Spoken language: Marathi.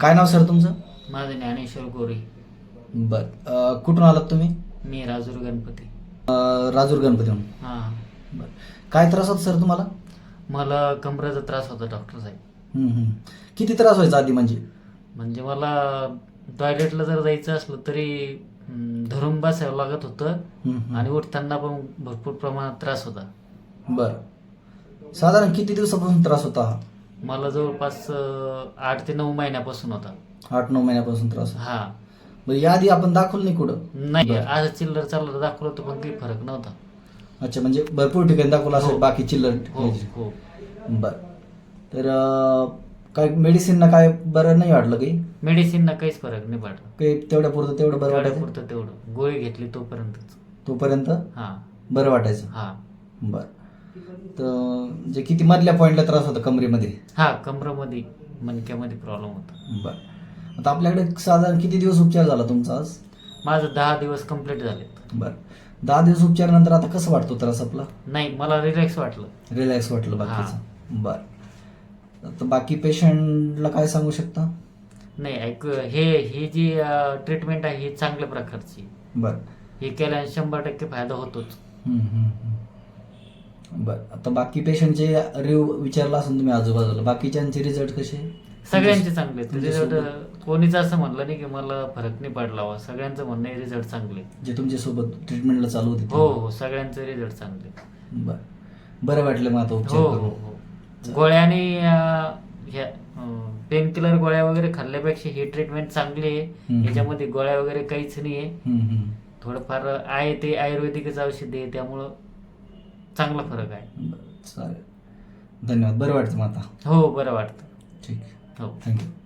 काय नाव सर तुमचं? माझं ज्ञानेश्वर गोरे. बरं. कुठून आलात तुम्ही? मी राजूर गणपती. राजूर गणपतीहून हां. बरं. काय त्रास होता सर तुम्हाला? मला कमरेचा त्रास होता डॉक्टर साहेब. किती त्रास व्हायचा आधी म्हणजे? म्हणजे मला टॉयलेटला जर जायचं असलं तरी धरून बसावं लागत होतं. आणि उठताना पण भरपूर प्रमाणात त्रास होता. बरं. साधारण किती दिवसापासून त्रास होता मला जवळपास आठ ते नऊ महिन्यापासून होता. आठ नऊ महिन्यापासून त्रास. हा. बरं याआधी आपण दाखवलं नाही कुठं? नाही बरं. आज चिल्लर चाललं दाखवलं होतं पण काही फरक नव्हता. अच्छा म्हणजे भरपूर ठिकाणी दाखवलं असेल हो. बाकी चिल्लर हो हो. बरं. तर अं, काय मेडिसिनना काय बरं नाही वाटलं काही? मेडिसिनना काहीच फरक नाही पडला. काही तेवढ्या पुरतं तेवढं बरं वाटायचं? पुरतं तेवढं. गोळी घेतली तोपर्यंतच. तोपर्यंत? हा. बरं वाटायचं? हा. बरं. तर म्हणजे किती मधल्या पॉईंटला त्रास होता कमरेमध्ये? हा कमरामध्ये मणक्यामध्ये प्रॉब्लेम होता. बरं. आता आपल्याकडे साधारण किती दिवस उपचार झाला तुमचा आज? माझं दहा दिवस कंप्लीट झालेत. बरं. दहा दिवस उपचारानंतर आता कसं वाटतो त्रास आपला? नाही मला रिलॅक्स वाटलं. रिलॅक्स वाटलं बाकीचं? बरं. तर बाकी पेशंटला काय सांगू शकता? नाही ऐक हे ही जी ट्रीटमेंट आहे ही चांगल्या प्रकारची. बरं. हे केल्याने शंभर टक्के फायदा होतोच. हम्म, हम्म, हम्म. बरं. आता बाकी पेशंटचे रिव्ह्यू विचारला असेल तुम्ही आजूबाजूला बाकीच्यांचे रिझल्ट कसे? सगळ्यांचे चांगले रिझल्ट कोणीच असं म्हणलं नाही की मला फरक नाही पडला वा सगळ्यांचं म्हणणं आहे रिझल्ट चांगले जे तुमच्यासोबत ट्रीटमेंटला चालू होते हो हो. सगळ्यांचे रिझल्ट चांगले बरं. बरं वाटलं मग आता उपचार हो हो करून. हो गोळ्याने ह्या पेन किलर गोळ्या वगैरे खाल्ल्यापेक्षा ही ट्रीटमेंट चांगली आहे. हम्म. ह्याच्यामध्ये गोळ्या वगैरे काहीच नाही आहे. हम्म, हम्म. थोडंफार आहे ते आयुर्वेदिकच औषध आहे त्यामुळं चांगला फरक आहे. बरं चालेल. धन्यवाद. बरं वाटतं मग आता. हो बरं वाटतं. ठीक. हो. थँक्यू.